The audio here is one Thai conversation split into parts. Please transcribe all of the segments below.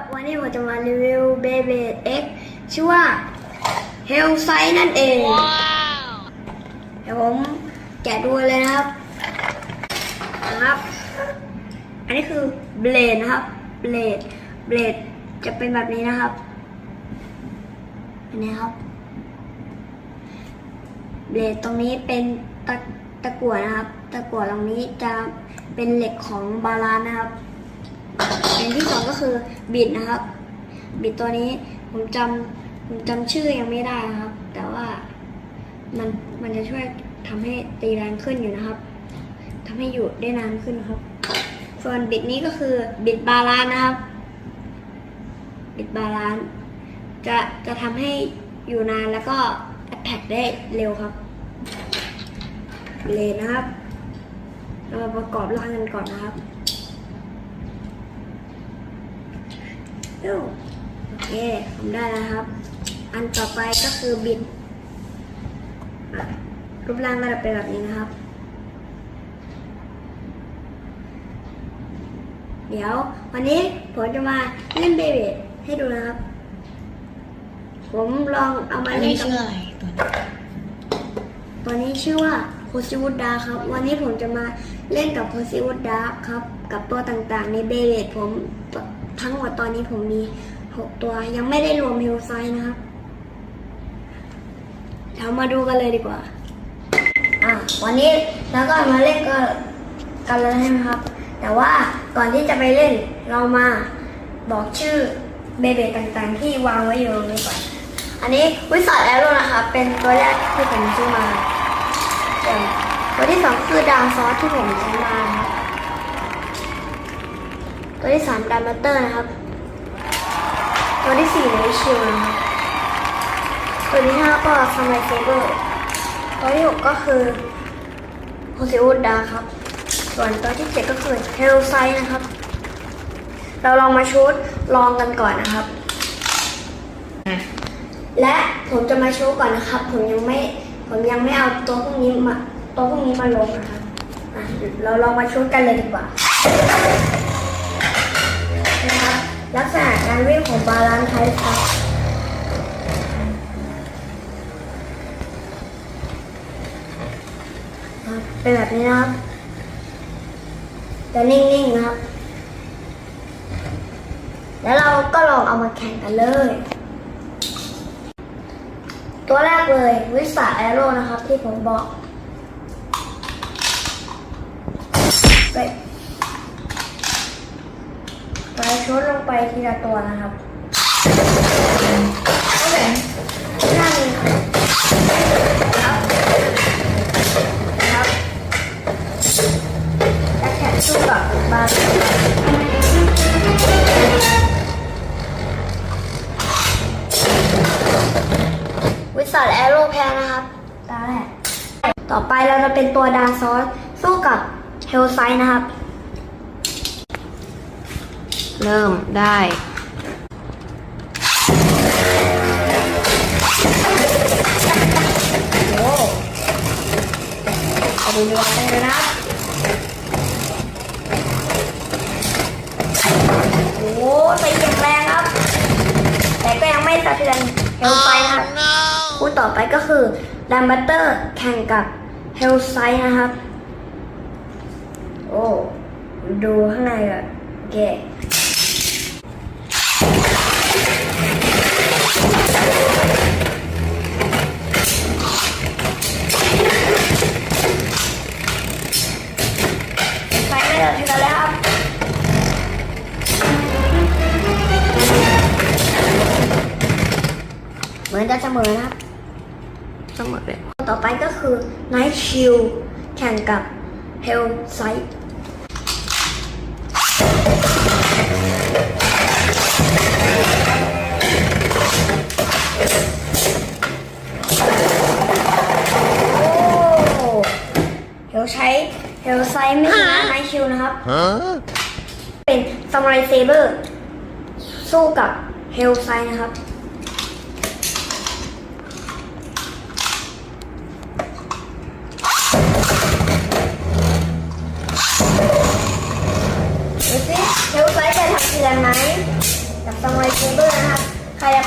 บวันนี้ผมจะมารีวิวเบเบดเอ็กชื่อว่าเฮลไซนั่นเอง เดี๋ยวผมแกะดูเลยนะครับนะครับ อันนี้คือเบลดนะครับ เบลด เบลดจะเป็นแบบนี้นะครับ อันนี้ครับ เบลดตรงนี้เป็นตะตะกั่วนะครับ ตะกั่วตรงนี้จะเป็นเหล็กของบาลานนะครับ อันที่สองก็คือบิดนะครับ บิดตัวนี้ผมจำผมจำชื่อยังไม่ได้นะครับ แต่ว่ามันมันจะช่วยทำให้ตีแรงขึ้นอยู่นะครับทำให้อยู่ได้นานขึ้นครับ ส่วนบิดนี้ก็คือบิดบาลานนะครับ บิดบาลานจะจะทำให้อยู่นานแล้วก็แอตแทกได้เร็วครับ เลยนะครับ เรามาประกอบร่างกันก่อนนะครับ โอเคทำได้แล้วครับ อันต่อไปก็คือบิดอะรูปร่างก็จะเป็นแบบนี้นะครับ เดี๋ยววันนี้ผมจะมาเล่นเบเบดให้ดูนะครับ ผมลองเอามาอันเล่นี้นกับชื่ออะไรตัวนี้ตัวนี้ชื่อว่าโคซิวุดดาครับ วันนี้ผมจะมาเล่นกับโคซิวุดดาครับ กับตัวต่างๆ ในเบเบดผม ทั้งหมดตอนนี้ผมมีหกตัว ยังไม่ได้รวมเฮลไซนะครับเดี๋ยวมาดูกันเลยดีกว่า อะวันนี้แล้วก็มาเล่นก็กันเลยใช่ไหมครับ แต่ว่าก่อนที่จะไปเล่นเรามาบอกชื่อเบเบต่างๆ ที่วางไว้อยู่ตรงนี้ก่อนอันนี้วิสัทแอโร่นะครับเป็นตัวแรกที่ผมซื้อมาส่วนตัวที่สองคือดาวซอสที่ผมซื้มาครับ ตัวที่สามดามัตเตอร์นะครับ ตัวที่สี่เลชิวนะครับตัวที่ห้าก็ซัมไลเซเบอร์ตัวที่หกก็คือโฮซิอุดดาครับ ส่วนตัวที่เจ็ดก็คือเฮลไซนะครับ เราลองมาชุดลองกันก่อนนะครับ และผมจะมาโชว์ก่อนนะครับ ผมยังไม่ผมยังไม่เอาตัวพวกนี้มาตัวพวกนี้มาลงนะครับเราลองมาโชว์กันเลยดีกว่า การวิ่งของบาลานไทป์ครับเป็นแบบนี้นะครับจะนิ่งๆนะครับ แล้วเราก็ลองเอามาแข่งกันเลย ตัวแรกเลยวิสาแอโร่นะครับที่ผมบอกไปไปชดลง ไปทีละตัวนะครับโอเคหน้านี้ครับครับแล้วแข่งสู้กับบาร์วิสัทแอโร่แพ้นะครับ ตาแรกต่อไปเราจะเป็นตัวดาซอสสู้กับเฮลไซนะครับ เริ่มได้โอ้เอาดูดีกว่าเลยนะครับโอ้ใส่เสียงแรงครับ แต่ก็ยังไม่สะเทือนเฮลไซนะครับคู่ต่อไปก็คือดัมบัตเตอร์แข่งกับเฮลไซนะครับ โอ้ ดูข้างในก่อนโอเค จะเสมอนะครับ เสมอเลยต่อไปก็คือ Night Shield แข่งกับ Hell Sight โอ้เฮลใช้ Hell Sight ไม่ใช่นะ Night Shield นะครับ เป็น Samurai Saber สู้กับ Hell Sight นะครับดูสิเฮลไซต์จะทำเตือนไหมจะ จะ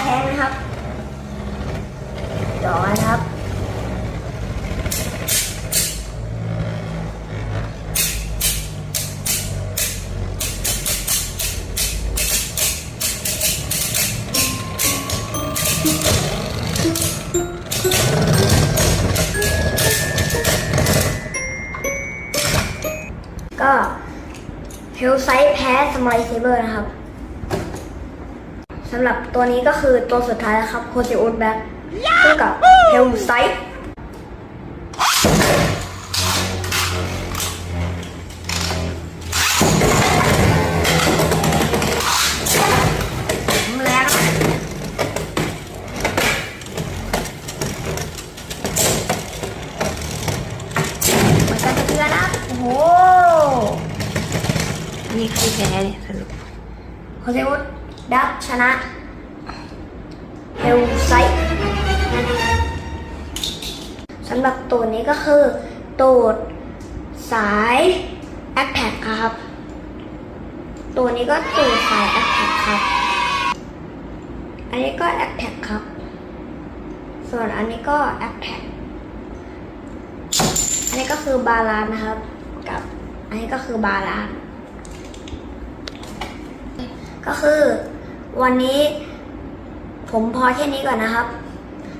แพงนะครับเดี๋ยครับก็เฮลไซต์แพ้สม i เซเบอร์นะครับ สำหรับตัวนี้ก็คือตัวสุดท้ายแล้วครับโคซิอุดแบ็คคู่กับเฮลไซต์แล้วมันจะเตือนนะโอ้โหอันนี้ใครแพ้เนี่ยสรุปโคเซวุฒ ดับชนะเฮลไซสำหรับตัวนี้ก็คือตูดสายแอคแท็กครับ ตัวนี้ก็ตูดสายแอคแท็กครับ อันนี้ก็แอคแท็กครับ ส่วนอันนี้ก็แอคแท็กอันนี้ก็คือบาลานนะครับ กับ อันนี้ก็คือบาลานก็คือ วันนี้ผมพอแค่นี้ก่อนนะครับ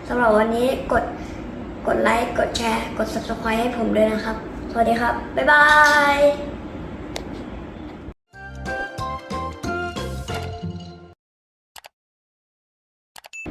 สำหรับวันนี้กดกดไลค์ กดแชร์ กด subscribe ให้ผมด้วยนะครับ สวัสดีครับ บ๊ายบาย